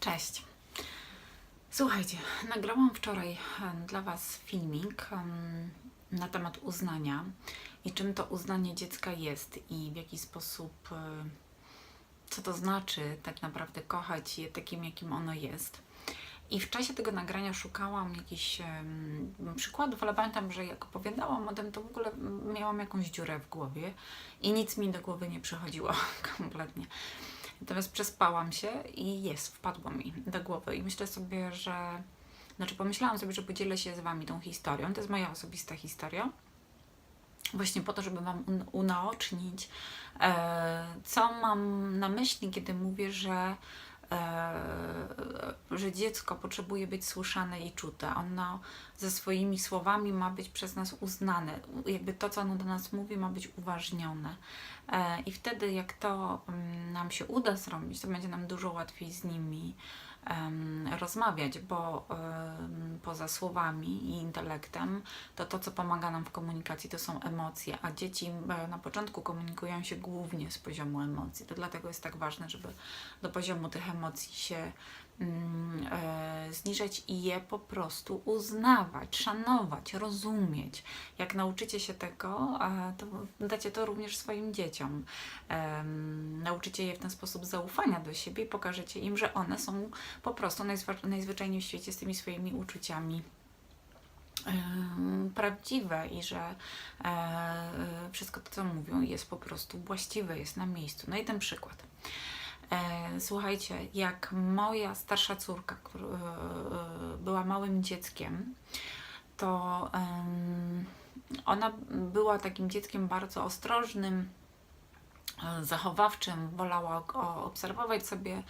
Cześć. Słuchajcie, nagrałam wczoraj dla Was filmik na temat uznania i czym to uznanie dziecka jest i w jaki sposób, e, co to znaczy tak naprawdę kochać je takim, jakim ono jest. I w czasie tego nagrania szukałam jakichś em, przykładów, ale pamiętam, że jak opowiadałam o tym, to w ogóle miałam jakąś dziurę w głowie i nic mi do głowy nie przychodziło kompletnie. Natomiast przespałam się i jest, wpadło mi do głowy. I myślę sobie, że. Znaczy, pomyślałam sobie, że podzielę się z Wami tą historią. To jest moja osobista historia. Właśnie po to, żeby Wam un- unaocznić, e, co mam na myśli, kiedy mówię, że, że dziecko potrzebuje być słyszane i czute. Ono ze swoimi słowami ma być przez nas uznane. Jakby to, co ono do nas mówi, ma być uważnione. E, I wtedy, jak to mm, nam się uda zrobić, to będzie nam dużo łatwiej z nimi rozmawiać, bo poza słowami i intelektem, to to, co pomaga nam w komunikacji, to są emocje, a dzieci na początku komunikują się głównie z poziomu emocji. To dlatego jest tak ważne, żeby do poziomu tych emocji się zniżać i je po prostu uznawać, szanować, rozumieć. Jak nauczycie się tego, e, to dacie to również swoim dzieciom. Nauczycie je w ten sposób zaufania do siebie i pokażecie im, że one są po prostu najzwyczajniej w świecie z tymi swoimi uczuciami prawdziwe i że e, wszystko to, co mówią, jest po prostu właściwe, jest na miejscu. No i ten przykład. E, Słuchajcie, jak moja starsza córka, która e, była małym dzieckiem, to ona była takim dzieckiem bardzo ostrożnym, e, zachowawczym, wolała obserwować sobie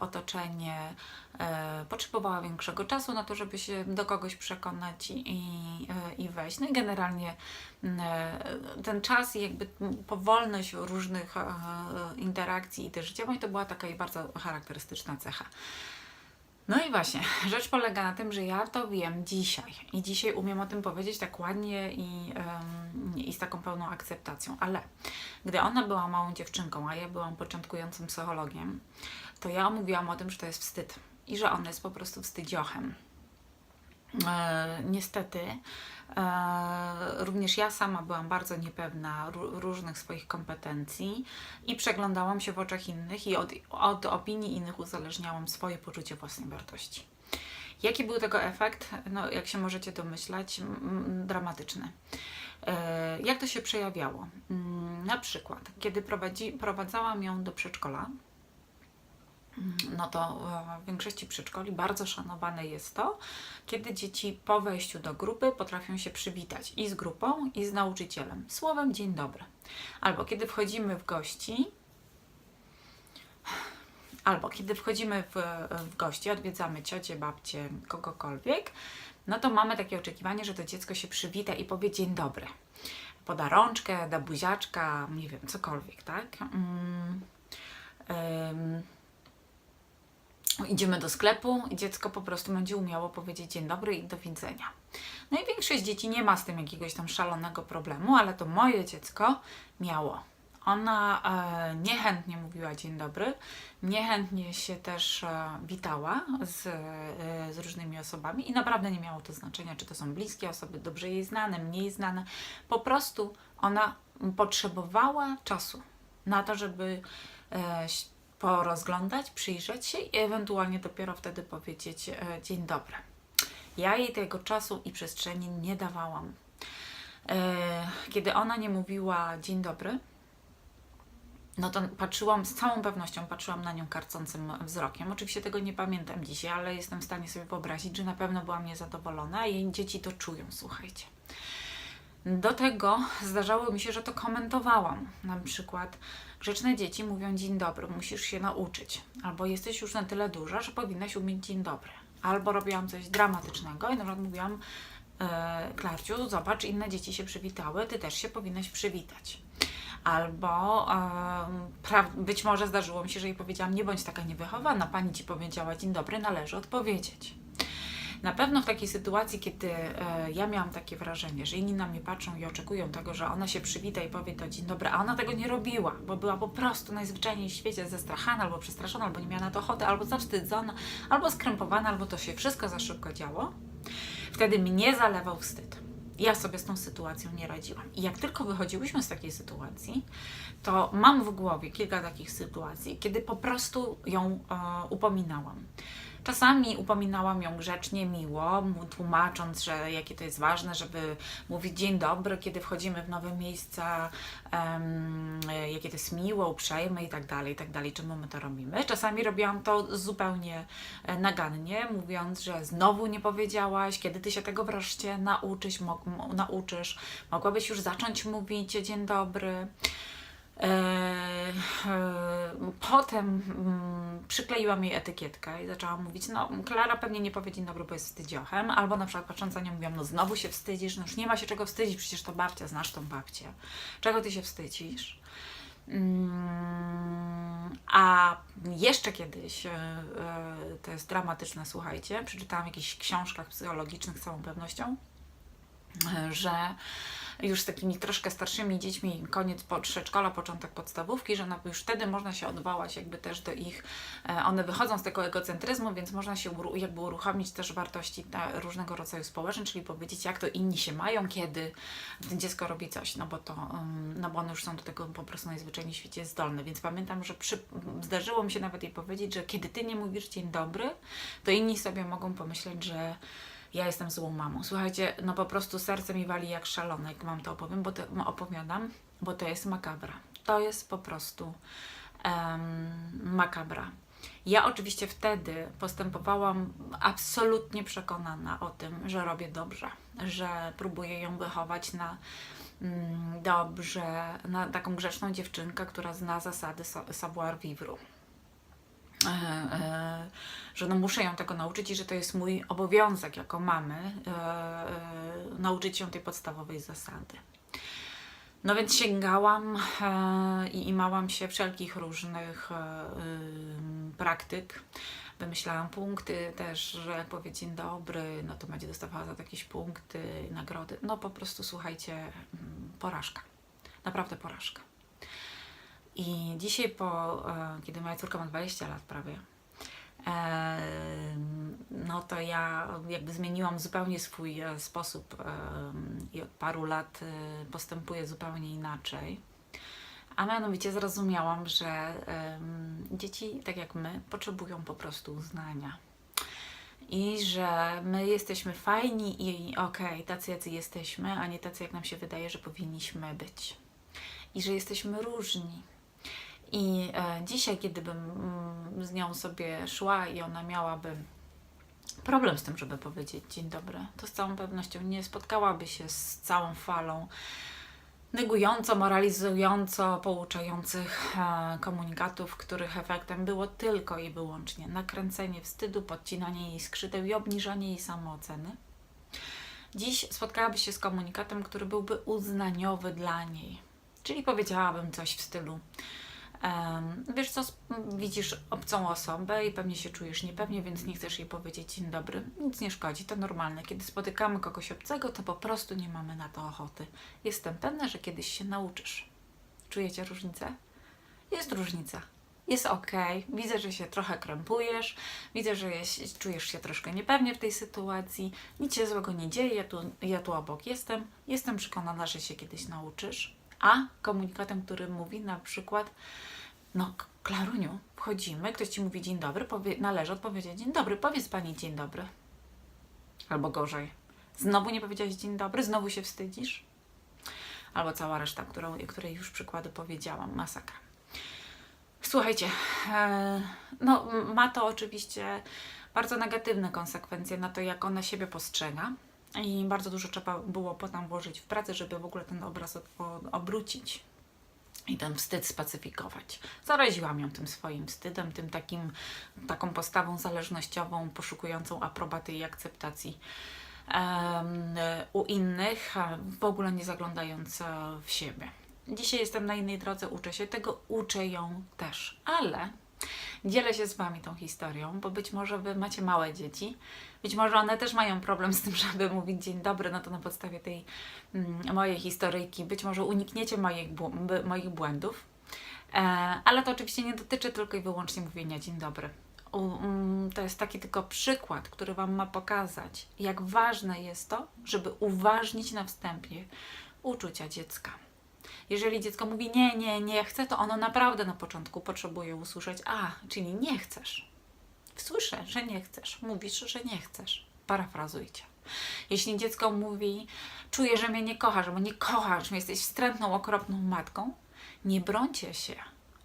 otoczenie, e, potrzebowała większego czasu na to, żeby się do kogoś przekonać i, i, wejść. No i generalnie m, e, ten czas i jakby powolność różnych e, interakcji i też życiowej to była taka jej bardzo charakterystyczna cecha. No i właśnie, rzecz polega na tym, że ja to wiem dzisiaj i dzisiaj umiem o tym powiedzieć tak ładnie i, i z taką pełną akceptacją, ale gdy ona była małą dziewczynką, a ja byłam początkującym psychologiem, to ja mówiłam o tym, że to jest wstyd i że on jest po prostu wstydziochem. E, niestety, e, również ja sama byłam bardzo niepewna ró- różnych swoich kompetencji i przeglądałam się w oczach innych i od, od opinii innych uzależniałam swoje poczucie własnej wartości. Jaki był tego efekt? No, jak się możecie domyślać, dramatyczny. E, Jak to się przejawiało? Mm, Na przykład, kiedy prowadzi, prowadzałam ją do przedszkola, no to e, w większości przedszkoli bardzo szanowane jest to, kiedy dzieci po wejściu do grupy potrafią się przywitać i z grupą, i z nauczycielem. Słowem dzień dobry. Albo kiedy wchodzimy w gości, albo kiedy wchodzimy w, w gości, odwiedzamy ciocie, babcie, kogokolwiek, no to mamy takie oczekiwanie, że to dziecko się przywita i powie dzień dobry. Poda rączkę, da buziaczka, nie wiem, cokolwiek, tak? Mm, idziemy do sklepu i dziecko po prostu będzie umiało powiedzieć dzień dobry i do widzenia. No i większość dzieci nie ma z tym jakiegoś tam szalonego problemu, ale to moje dziecko miało. Ona e, niechętnie mówiła dzień dobry, niechętnie się też e, witała z, e, z różnymi osobami i naprawdę nie miało to znaczenia, czy to są bliskie osoby, dobrze jej znane, mniej znane. Po prostu ona potrzebowała czasu na to, żeby e, porozglądać, przyjrzeć się i ewentualnie dopiero wtedy powiedzieć e, dzień dobry. Ja jej tego czasu i przestrzeni nie dawałam. E, Kiedy ona nie mówiła dzień dobry, no to patrzyłam, z całą pewnością patrzyłam na nią karcącym wzrokiem. Oczywiście tego nie pamiętam dzisiaj, ale jestem w stanie sobie wyobrazić, że na pewno byłam niezadowolona, a jej dzieci to czują, słuchajcie. Do tego zdarzało mi się, że to komentowałam. Na przykład grzeczne dzieci mówią dzień dobry, musisz się nauczyć. Albo jesteś już na tyle duża, że powinnaś umieć dzień dobry. Albo robiłam coś dramatycznego i na przykład mówiłam e, Klarciu, zobacz, inne dzieci się przywitały, ty też się powinnaś przywitać. Albo pra- być może zdarzyło mi się, że jej powiedziałam, nie bądź taka niewychowana, pani ci powiedziała dzień dobry, należy odpowiedzieć. Na pewno w takiej sytuacji, kiedy e, ja miałam takie wrażenie, że inni na mnie patrzą i oczekują tego, że ona się przywita i powie to dzień dobry, a ona tego nie robiła, bo była po prostu najzwyczajniej w świecie zestrachana, albo przestraszona, albo nie miała na to ochoty, albo zawstydzona, albo skrępowana, albo to się wszystko za szybko działo, wtedy mnie zalewał wstyd. Ja sobie z tą sytuacją nie radziłam. I jak tylko wychodziłyśmy z takiej sytuacji, to mam w głowie kilka takich sytuacji, kiedy po prostu ją e, upominałam. Czasami upominałam ją grzecznie, miło, tłumacząc, że jakie to jest ważne, żeby mówić dzień dobry, kiedy wchodzimy w nowe miejsca, em, jakie to jest miło, uprzejme i tak dalej, i tak dalej, czemu my to robimy. Czasami robiłam to zupełnie e, nagannie, mówiąc, że znowu nie powiedziałaś, kiedy ty się tego wreszcie nauczysz, mo- nauczysz, mogłabyś już zacząć mówić dzień dobry. E, e, Potem mm, przykleiłam jej etykietkę i zaczęłam mówić, no Klara pewnie nie powie dzień dobry, bo jest wstydziochem, albo na przykład patrząc na nią mówiłam, no znowu się wstydzisz, no już nie ma się czego wstydzić, przecież to babcia, znasz tą babcię. Czego ty się wstydzisz? Mm, A jeszcze kiedyś, e, to jest dramatyczne, słuchajcie, przeczytałam w jakichś książkach psychologicznych z całą pewnością, że już z takimi troszkę starszymi dziećmi, koniec przedszkola, początek podstawówki, że już wtedy można się odwołać jakby też do ich, e, one wychodzą z tego egocentryzmu, więc można się jakby uruchomić też wartości różnego rodzaju społeczne, czyli powiedzieć jak to inni się mają, kiedy dziecko robi coś, no bo to, ym, no bo one już są do tego po prostu najzwyczajniej w świecie zdolne, więc pamiętam, że przy, zdarzyło mi się nawet jej powiedzieć, że kiedy Ty nie mówisz dzień dobry, to inni sobie mogą pomyśleć, że ja jestem złą mamą. Słuchajcie, no po prostu serce mi wali jak szalone, jak mam to opowiem, bo to, opowiadam, bo to jest makabra. To jest po prostu em, makabra. Ja oczywiście wtedy postępowałam absolutnie przekonana o tym, że robię dobrze, że próbuję ją wychować na mm, dobrze, na taką grzeczną dziewczynkę, która zna zasady sa- savoir vivre że no muszę ją tego nauczyć i że to jest mój obowiązek jako mamy e, e, nauczyć ją tej podstawowej zasady. No więc sięgałam e, i imałam się wszelkich różnych e, ym, praktyk. Wymyślałam punkty też, że jak powie dzień dobry, no to będzie dostawała za jakieś punkty, nagrody. No po prostu słuchajcie, mm, porażka. Naprawdę porażka. I dzisiaj, po, e, kiedy moja córka ma 20 lat prawie, e, no to ja jakby zmieniłam zupełnie swój e, sposób i od paru lat postępuję zupełnie inaczej. A mianowicie zrozumiałam, że dzieci, tak jak my, potrzebują po prostu uznania. I że my jesteśmy fajni i okej, tacy jacy jesteśmy, a nie tacy jak nam się wydaje, że powinniśmy być. I że jesteśmy różni. I e, dzisiaj, kiedy bym mm, z nią sobie szła i ona miałaby problem z tym, żeby powiedzieć dzień dobry, to z całą pewnością nie spotkałaby się z całą falą negująco, moralizująco pouczających e, komunikatów, których efektem było tylko i wyłącznie nakręcenie wstydu, podcinanie jej skrzydeł i obniżanie jej samooceny. Dziś spotkałaby się z komunikatem, który byłby uznaniowy dla niej. Czyli powiedziałabym coś w stylu: Wiesz co, widzisz obcą osobę i pewnie się czujesz niepewnie, więc nie chcesz jej powiedzieć dzień dobry. Nic nie szkodzi, to normalne. Kiedy spotykamy kogoś obcego, to po prostu nie mamy na to ochoty. Jestem pewna, że kiedyś się nauczysz. Czujecie różnicę? Jest różnica. Jest ok. Widzę, że się trochę krępujesz. Widzę, że jest, czujesz się troszkę niepewnie w tej sytuacji. Nic się złego nie dzieje. Ja tu, ja tu obok jestem. Jestem przekonana, że się kiedyś nauczysz. A komunikatem, który mówi na przykład, no Klaruniu, wchodzimy, ktoś Ci mówi dzień dobry, powie, należy odpowiedzieć dzień dobry, powiedz Pani dzień dobry. Albo gorzej. Znowu nie powiedziałaś dzień dobry, znowu się wstydzisz? Albo cała reszta, którą, której już przykłady powiedziałam, masakra. Słuchajcie, e, no ma to oczywiście bardzo negatywne konsekwencje na to, jak ona siebie postrzega. I bardzo dużo trzeba było potem włożyć w pracę, żeby w ogóle ten obraz obrócić i ten wstyd spacyfikować. Zaraziłam ją tym swoim wstydem, tym takim, taką postawą zależnościową, poszukującą aprobaty i akceptacji em, u innych, w ogóle nie zaglądając e, w siebie. Dzisiaj jestem na innej drodze, uczę się tego, uczę ją też, ale dzielę się z Wami tą historią, bo być może Wy macie małe dzieci, być może one też mają problem z tym, żeby mówić dzień dobry, no to na podstawie tej mm, mojej historyjki, być może unikniecie moich, moich błędów, e, ale to oczywiście nie dotyczy tylko i wyłącznie mówienia dzień dobry. Mm, to jest taki tylko przykład, który Wam ma pokazać, jak ważne jest to, żeby uważnić na wstępie uczucia dziecka. Jeżeli dziecko mówi nie, nie, nie chcę, to ono naprawdę na początku potrzebuje usłyszeć a, czyli nie chcesz. Słyszę, że nie chcesz. Mówisz, że nie chcesz. Parafrazujcie. Jeśli dziecko mówi, czuję, że mnie nie kochasz, bo nie kochasz, jesteś wstrętną, okropną matką, nie brońcie się.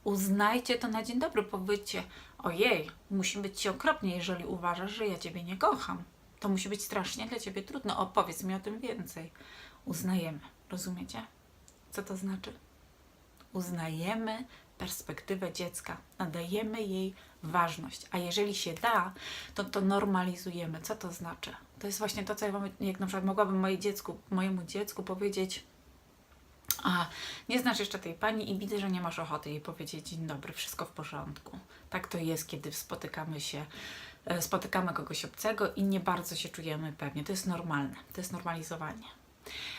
Uznajcie to na dzień dobry. Powiedzcie, ojej, musi być Ci okropnie, jeżeli uważasz, że ja Ciebie nie kocham. To musi być strasznie dla Ciebie trudno. Opowiedz mi o tym więcej. Uznajemy. Rozumiecie? Co to znaczy? Uznajemy perspektywę dziecka, nadajemy jej ważność, a jeżeli się da, to to normalizujemy. Co to znaczy? To jest właśnie to, co ja jak na przykład mogłabym moje dziecku, mojemu dziecku powiedzieć, a nie znasz jeszcze tej pani i widzę, że nie masz ochoty jej powiedzieć dzień dobry, wszystko w porządku. Tak to jest, kiedy spotykamy się, e, spotykamy kogoś obcego i nie bardzo się czujemy pewnie. To jest normalne, to jest normalizowanie.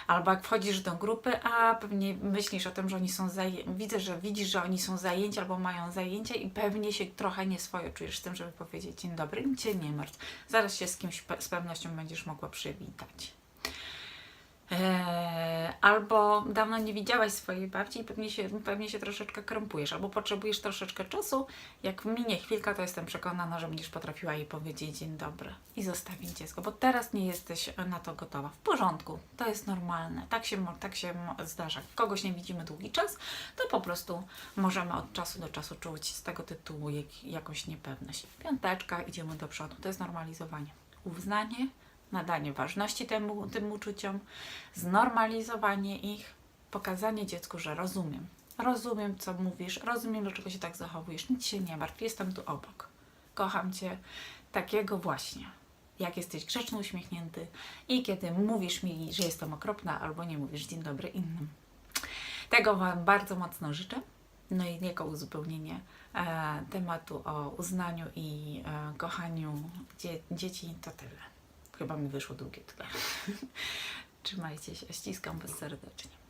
Albo jak wchodzisz do grupy, a pewnie myślisz o tym, że oni są zajęci. Widzę, że widzisz, że oni są zajęci albo mają zajęcia i pewnie się trochę nieswojo czujesz z tym, żeby powiedzieć dzień dobry, cię nie martw. Zaraz się z kimś pe- z pewnością będziesz mogła przywitać. Eee, albo dawno nie widziałaś swojej babci i pewnie się, pewnie się troszeczkę krępujesz, albo potrzebujesz troszeczkę czasu. Jak minie chwilka, to jestem przekonana, że będziesz potrafiła jej powiedzieć dzień dobry i zostawić dziecko, bo teraz nie jesteś na to gotowa. W porządku, to jest normalne, tak się, tak się zdarza. Kogoś nie widzimy długi czas, to po prostu możemy od czasu do czasu czuć z tego tytułu jak, jakąś niepewność. Piąteczka, idziemy do przodu, to jest normalizowanie. Uznanie, nadanie ważności temu, tym uczuciom, znormalizowanie ich, pokazanie dziecku, że rozumiem. Rozumiem, co mówisz, rozumiem, dlaczego się tak zachowujesz. Nic się nie martw, jestem tu obok. Kocham cię takiego właśnie. Jak jesteś grzeczny, uśmiechnięty i kiedy mówisz mi, że jestem okropna, albo nie mówisz dzień dobry innym. Tego Wam bardzo mocno życzę. No i jako uzupełnienie e, tematu o uznaniu i e, kochaniu dzie- dzieci to tyle. Chyba mi wyszło długie tyle. Trzymajcie się, ściskam Was serdecznie.